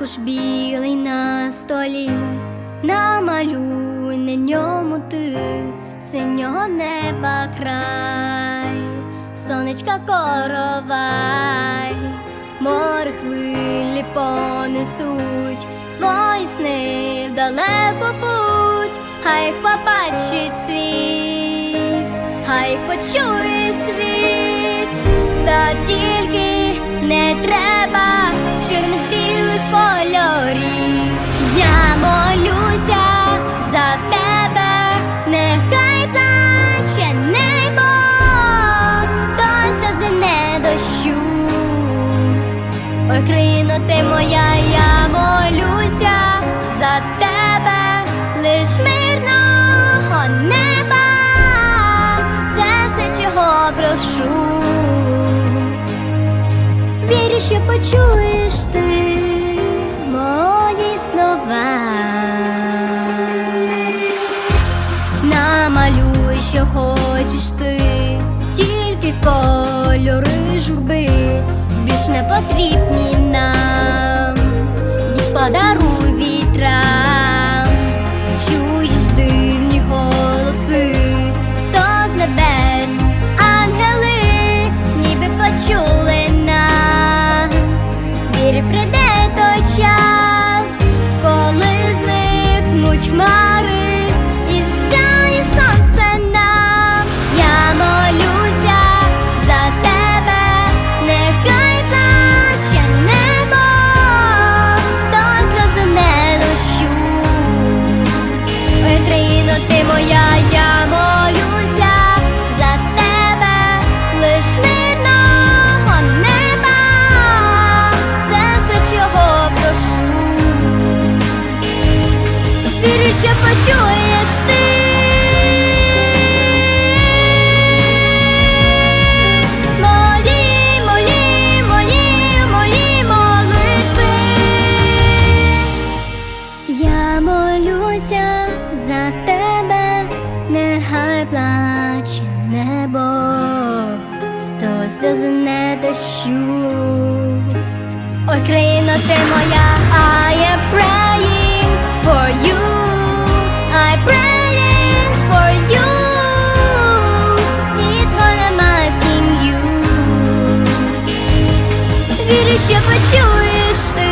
аркуш білий на столі, намалюй на ньому ти синього неба край, сонечка коровай, море хвилі понесуть, твої сни в далеко путь, хай побачить світ, хай почує світ, Країно, ти моя, я молюся за тебе, лиш мирного неба, це все, чого прошу. Вірю, що почуєш ти мої слова. Намалюй, що хочеш ти, тільки кольори журби більш не потрібні їх моя, я молюся за тебе, лиш мирного неба, це все, чого прошу. Вірю, що почуєш ти. Я молюся за нехай плаче небо, то сльози дощу. Ой, країно, ти моя, I am praying for you, I praying for you. It's what. Вірю, що почуєш ти.